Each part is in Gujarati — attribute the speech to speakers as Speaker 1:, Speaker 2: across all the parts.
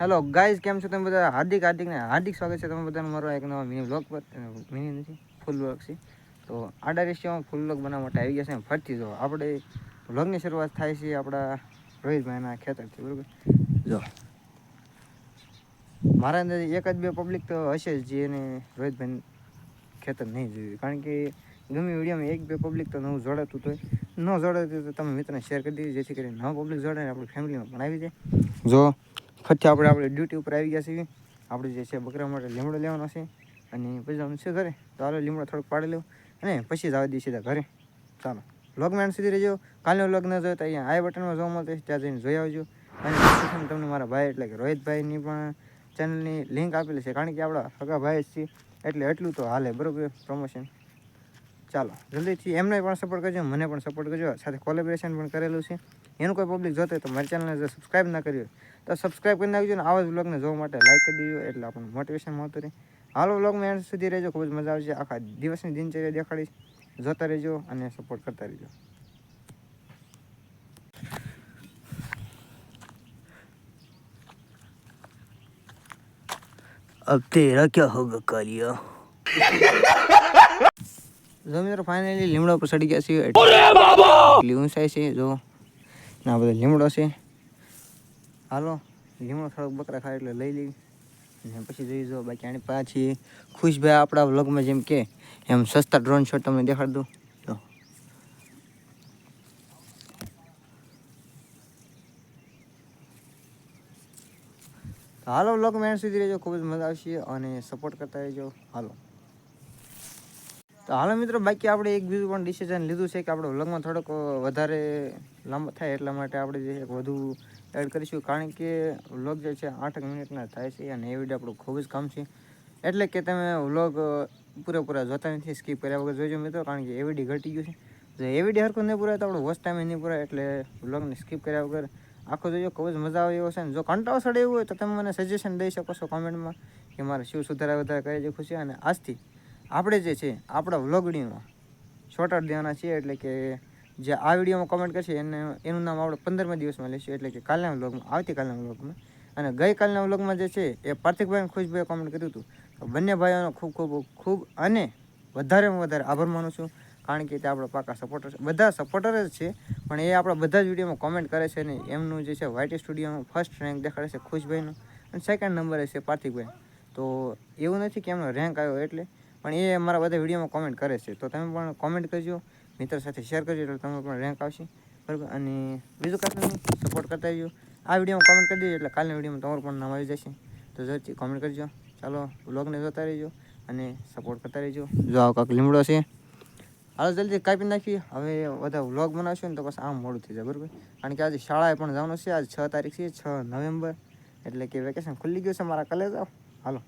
Speaker 1: હેલો ગાઈઝ કેમ છો તમે બધા? હાર્દિક હાર્દિક ને હાર્દિક સ્વાગત છે તમે બધાનું મારો એક નવા મિની બ્લોગ પર. મિની નથી ફૂલ બ્લોગ છે. તો આડા રેશિયોમાં ફૂલ બ્લોગ બનાવવા માટે આવી ગયા છે ફરતી જો, આપણે બ્લોગની શરૂઆત થાય છે આપણા રોહિતભાઈના ખેતરથી, બરાબર? જો, મારા અંદર એક જ બે પબ્લિક તો હશે જ જેને રોહિતભાઈ ખેતર નહીં જોયું. કારણ કે ગમે વિડીયોમાં એક બે પબ્લિક તો નવું જોડાતું તો ન જોડાતું તો તમે મિત્રને શેર કરી દીધી જેથી કરીને નવા પબ્લિક જોડે ને આપણી ફેમિલીમાં પણ આવી જાય. જો ફરીથી આપણે આપણે ડ્યુટી ઉપર આવી ગયા છીએ. આપણે જે છે બકરા માટે લીમડો લેવાનો છે. અને પછી જવાનું છે ઘરે. તો હાલો લીમડો થોડોક પાડી લઉં અને પછી જ આવી દઈએ સીધા ઘરે. ચાલો. વ્લોગ મેન સુધી રહેજો. કાલનો વ્લોગ ન જોયો તો અહીંયા આઈ બટનમાં જોવા મળતો ત્યાં જઈને જોઈ આવજો. અને તમને મારા ભાઈ એટલે કે રોહિતભાઈની પણ ચેનલની લિંક આપેલી છે. કારણ કે આપણા સગા ભાઈ જ છીએ. એટલે એટલું તો હાલે. બરાબર? પ્રમોશન ચાલો. જલ્દીથી એમને પણ સપોર્ટ કરજો, મને પણ સપોર્ટ કરજો. સાથે કોલેબરેશન પણ કરેલું છે. એનું કોઈ પબ્લિક જોતો હોય તો મારી ચેનલને જો સબસ્ક્રાઈબ ના કરી હોય તો સબસ્ક્રાઈબ કરી નાખજો ને આવા જ વ્લોગને જોવા માટે લાઈક કરી દેજો એટલે આપણને મોટિવેશન મળતું રહે હાલો વ્લોગમાં એન્ડ સુધી રહેજો ખૂબ જ મજા આવશે આખા દિવસની દિનચર્યા દેખાડીશ જોતા રહેજો અને સપોર્ટ કરતા રહેજો
Speaker 2: अब तेरा क्या होगा कालिया
Speaker 1: જો મિત્રો ફાઇનલી લીમડો પર ચડી ગયા છીએ એટલી ઊંચાઈ છે જો ના બધો લીમડો છે. હાલો, લીમડો થોડોક બકરા ખાય એટલે લઈ લઈ. અને પછી જોઈ જો બાકી આની પાછી ખુશભાઈ આપણા વ્લોગમાં જેમ કે, એમ સસ્તા ડ્રોન શોટ તમને દેખાડ દઉં. જો. હાલો, વ્લોગમાં એન્ડ સુધી રહેજો. ખૂબ જ મજા આવશે અને સપોર્ટ કરતા રહેજો. હાલો. તો હાલો મિત્રો, બાકી આપણે એક બીજું પણ ડિસિઝન લીધું છે કે આપણે વ્લોગમાં થોડોક વધારે લાંબો થાય એટલા માટે આપણે જે વધુ એડ કરીશું. કારણ કે વ્લોગ જે છે આઠ મિનિટના થાય છે અને એ વીડિયો આપણું ખૂબ જ કામ છે. એટલે કે તમે વ્લોગ પૂરેપૂરા જોતા નથી સ્કીપ કર્યા વગર જોઈજો મિત્રો, કારણ કે એવીડી ઘટી ગયું છે. જો એવીડી હરખું નહીં પૂરાય તો આપણો વોચ ટાઈમ નહીં પૂરાય, એટલે વ્લોગને સ્કીપ કર્યા વગર આખો જોજો ખૂબ જ મજા આવે એવો છે. અને જો કંટાળો સડે એવું હોય તો તમે મને સજેશન દઈ શકો છો કોમેન્ટમાં કે મારે શું સુધારા વધારા કરી દેખું છે અને આજથી આપણે જે છે, આપણા વ્લોગડીમાં શોર્ટ આઉટ દેવાના છીએ, એટલે કે જે આ વિડીયોમાં કોમેન્ટ કરશે, એને, એનું નામ આપણે પંદરમા દિવસમાં લઈશું, એટલે કે કાલના વ્લોગમાં, આવતીકાલના વ્લોગમાં. અને ગઈકાલના વ્લોગમાં જે છે, એ પાર્થિકભાઈ અને ખુશભાઈએ કોમેન્ટ કર્યું હતું. બંને ભાઈઓનો ખૂબ ખૂબ ખૂબ અને વધારેમાં વધારે આભાર માનું છું, કારણ કે તે આપણા પાકા સપોર્ટર છે બધા સપોર્ટર જ છે, પણ એ આપણા બધા જ વિડીયોમાં કોમેન્ટ કરે છે ને એમનું જે છે વાયટી સ્ટુડિયોમાં ફર્સ્ટ રેન્ક દેખાડે છે ખુશભાઈનું. અને સેકન્ડ નંબરે છે પાર્થિકભાઈ. તો એવું નથી કે એમનો રેન્ક આવ્યો એટલે પણ એ અમારા બધા વિડીયોમાં કોમેન્ટ કરે છે. તો તમે પણ કોમેન્ટ કરજો, મિત્ર સાથે શેર કરજો, એટલે તમે પણ રેન્ક આવશે. બરાબર? અને બીજું કાંઈ સપોર્ટ કરતા રહેજો. આ વિડીયોમાં કોમેન્ટ કરી દેજો, એટલે કાલના વિડીયોમાં તમારું પણ નામ આવી જશે. તો જરૂરથી કોમેન્ટ કરજો. ચાલો વ્લોગને જોતા રહેજો અને સપોર્ટ કરતા રહેજો. જો આવો કાંક લીમડો છે. હાલો, જલ્દી કાપી નાખીએ. હવે બધા વ્લોગ બનાવશું ને તો પછી આમ મોડું થઈ જાય, બરાબર? કારણ કે આજે શાળાએ પણ જવાનું છે. આજે છ તારીખ છે, છ નવેમ્બર. એટલે કે વેકેશન ખુલ્લી ગયું છે મારા કલેજ આવો હાલો.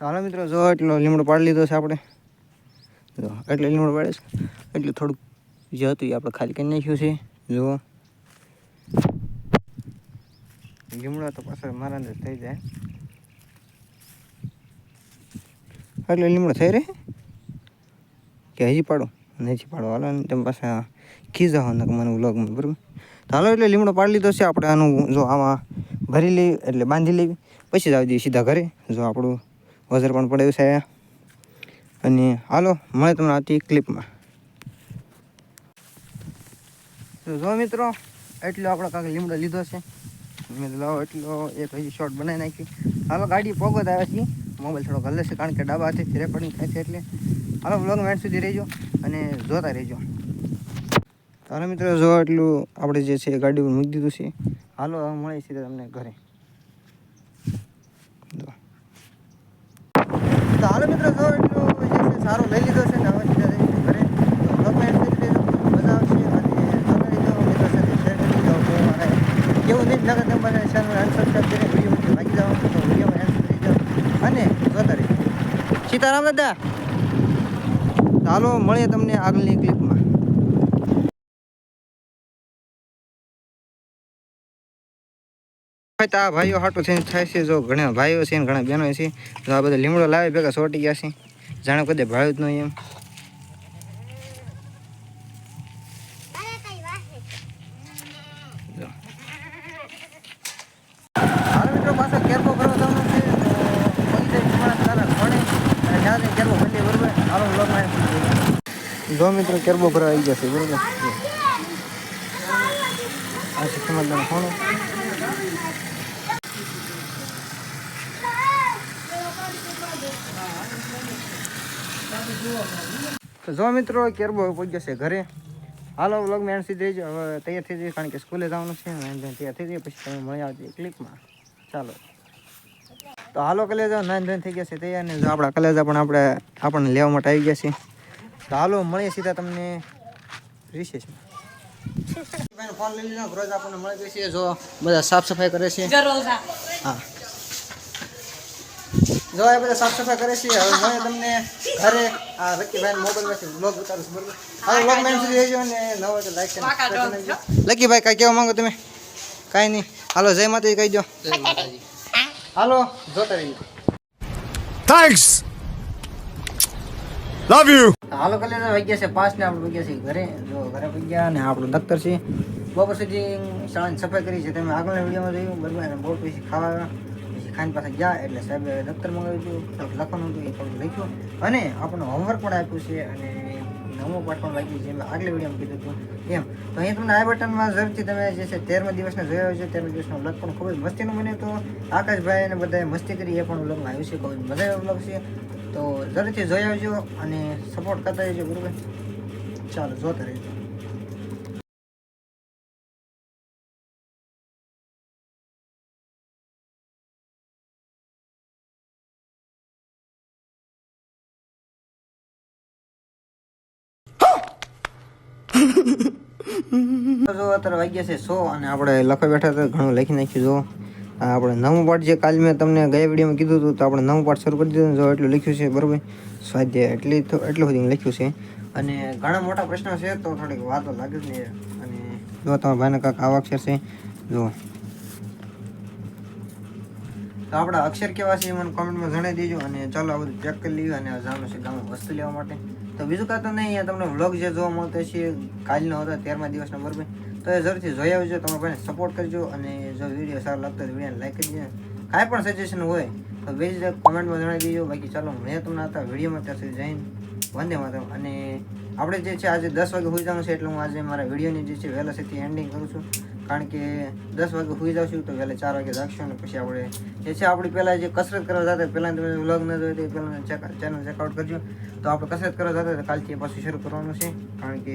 Speaker 1: તો હાલો મિત્રો, જો એટલો લીમડો પાડી લીધો છે આપણે. જો એટલે લીમડો પાડે છે. એટલું થોડુંક જે હતું એ આપણે ખાલી કરી નાખ્યું છે. જુઓ. લીમડો તો પાછળ મારા અંદર થઈ જાય. એટલે લીમડો થઈ રહે? કે હજી પાડો? હજી પાડો. હાલો ને તમે પાછા ખીજાવો ને મને વ્લોગમાં બરાબર? તો હાલો, એટલે લીમડો પાડી લીધો છે. આપણે આનું, જો આમાં ભરી લેવી, એટલે બાંધી લેવી. પછી જ આવી જઈએ સીધા ઘરે. જો આપણું વજર પણ પડ્યું છે. અને હાલો મળે તમને આવતી ક્લિપમાં તો જો મિત્રો, એટલો આપણે કાંઈક લીમડો લીધો છે. મેં લાવો એટલો, એક હજી શોર્ટ બનાવી નાખી. હાલો, ગાડી પોગત આવે છે. મોબાઈલ થોડોક હલે છે, કારણ કે ડાબા હાથે રેકોર્ડિંગ થાય છે એટલે. હાલો બ્લોગ મેન્ટ સુધી રહેજો અને જોતા રહેજો. હાલો મિત્રો, જો એટલું આપણે જે છે એ ગાડી ઉપર મૂકી દીધું છે. હાલો, હવે મળે છે તમને ઘરે. જો. તો હાલ મિત્રો છે સારો લઈ લીધો છે ને હવે સીધા ઘરે. મજા આવશે. અને કેવું નહીં, નગર તમારે ચેનલ અનસબસ્ક્રાઈબ કરીને વીડિયો લાગી જાઓ, તો વીડિયો એન્ડ સુધી રહેજો અને જોતા રહેજો સીતારામ દાદા. ચાલો મળીએ તમને આગળની ક્લિપમાં આ ભાઈઓ હાટો થઈને થાય છે. જો ઘણા ભાઈઓ છે ને ઘણા બહેનો છે. જો આ બધા લીમડો લાવે ભેગા સોટી ગયા છે. જાણે કદે ભાવ્યું જ નહીં એમ. જો. મિત્રો કેરબો ભરવા આવી જશે બરોબર? આ છે તમારે ફોન જો મિત્રો કેરબો પહોંચ્યો છે ઘરે. હાલો વ્લોગ મેં સીધી જ હવે તૈયાર થઈ જઈએ કારણ કે સ્કૂલે જવાનું છે તૈયાર થઈ જઈએ પછી તમે મળી આવજો ક્લિપમાં ચાલો. તો હાલો કલેજા નાન ધોઈને થઈ ગયા છે તૈયાર ને આપણા કલેજા પણ આપણે આપણને લેવા માટે આવી ગયા છે. તો હાલો મળીએ સીધા તમને રિસેસમાં ફોન લઈ લીધો રોજ આપણને મળી ગઈ છે જો બધા સાફ સફાઈ કરે છે. હા. જો એ બધા સાફ સફાઈ કરે છે હવે હું તમને ઘરે આ લકીભાઈ મોબાઈલમાંથી બ્લોગ ઉતારું છું બરોબર? હવે બ્લોગ મેન સુધી રહેજો અને નવો તો લાઈક છે? લકીભાઈ કાંઈ કહેવા માંગો તમે? કાંઈ નહીં. હાલો જય માતાજી કહી દો. હાલો જોતા રહીજો
Speaker 3: થેન્ક્સ લવ યુ
Speaker 1: હાલો કલે વાગ્યા છે પાંચ ને આપણે વાગ્યા છે ઘરે. જો ઘરે વાગ્યા અને આપણું દફતર છે. બપોર સુધી શાળાની સફાઈ કરી છે. તમે આગળના વિડીયોમાં જોયું બરોબર બહુ પછી ખાવા આવ્યા. પાસે ગયા એટલે સાહેબે દફતર મંગાવ્યું હતું, થોડુંક લખવાનું હતું, એ થોડુંક લખ્યું. અને આપણને હોમવર્ક પણ આપ્યું છે અને નવો પાઠ પણ લાગ્યું એમ આગલા વિડીયોમાં કીધું હતું. એમ, તો અહીંયા તમને આ બટનમાં જરૂરથી તમે જે છે તેરમા દિવસને જોયો છે, તેરમા દિવસનો વ્લોગ પણ ખૂબ જ મસ્તીનું બન્યો તો આકાશભાઈ અને બધાએ મસ્તી કરી, એ પણ વ્લોગમાં આવ્યું છે, ખૂબ જ મજા આવ્યો વ્લોગ છે. તો જરૂરથી જોઈ આવજો અને સપોર્ટ કરતા રહેજો, બરાબર? ચાલો, જોતા રહેજો. જો અત્યારે વાગ્યા છે સો અને આપણે લખવા બેઠા તો ઘણું લખી નાખ્યું, જો. આપણે નવું પાઠ જે કાલ મેં તમને ગયા વિડીયોમાં કીધું હતું, તો આપણે નવું પાઠ શરૂ કરી દીધું જો એટલું લખ્યું છે, બરાબર? સ્વાધ્યાય એટલી એટલું બધું લખ્યું છે. અને ઘણા મોટા પ્રશ્નો છે, તો થોડીક વાતો લાગે નહીં અને જો તમારા ભાઈના કાંક આવા અક્ષર છે, જો. તો આપણા અક્ષર કેવા છે મને કોમેન્ટમાં જણાવી દેજો, અને ચાલો આ બધું ચેક કરી લઈએ, અને જાણું છે ગામમાં વસ્તુ લેવા માટે. તો બીજું કાં તો નહીં, અહીંયા તમને વ્લોગ જે જોવા મળતો છે, કાલનો હતો તેરમા દિવસનો બરોબર. તો એ જરૂરથી જોઈ આવજો તમે ભાઈને સપોર્ટ કરજો અને જો વીડિયો સારો લાગતો હોય વિડીયોને લાઈક કરી દેજો. કાંઈ પણ સજેશન હોય તો બીજી કોમેન્ટમાં જણાવી દેજો. બાકી ચાલો, મેં તમને હતા વિડીયોમાં ત્યાં સુધી જઈને વંદે માતરમ. અને આપણે જે છે, આજે દસ વાગે હોઈ જવાનું છે, એટલે હું આજે મારા વિડીયોની જે છે વહેલા એન્ડિંગ કરું છું. કારણ કે દસ વાગે સુઈ છું તો વહેલા ચાર વાગે જાગશું અને પછી આપણે જે છે આપણી પહેલાં જે કસરત કરવા જતા પહેલાં તમે વ્લોગ ન જોયો તો એ પહેલાં ચેક ચેનલ ચેકઆઉટ કરજો. તો આપણે કસરત કરવા જતા તો કાલથી એ પાછું શરૂ કરવાનું છે. કારણ કે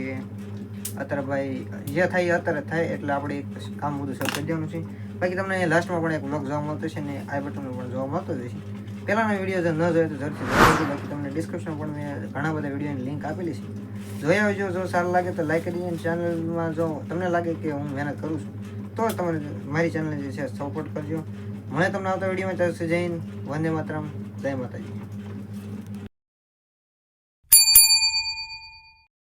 Speaker 1: અત્યારે ભાઈ જે થાય એ અત્યારે થાય, એટલે આપણે એક કામ બધું શરૂ કરી દેવાનું છે. બાકી તમને લાસ્ટમાં પણ એક વ્લોગ જોવા મળતો છે ને આઈ બટન પણ જોવા મળતો જ છે. પહેલાંના વીડિયો જો ન જોઈએ તો જરૂરથી બાકી તમને ડિસ્ક્રિપ્શન પણ મેં ઘણા બધા વિડીયોની લિંક આપેલી છે. જોઈ આવજો જો સારું લાગે તો લાઈક કરી દેજો ચેનલમાં જો તમને લાગે કે હું મહેનત કરું છું, તો તમે મારી ચેનલ જે છે સપોર્ટ કરજો. મને તમને આવતા વિડીયોમાં. ચાલશે જૈન વંદે માતરમ, જય માતાજી.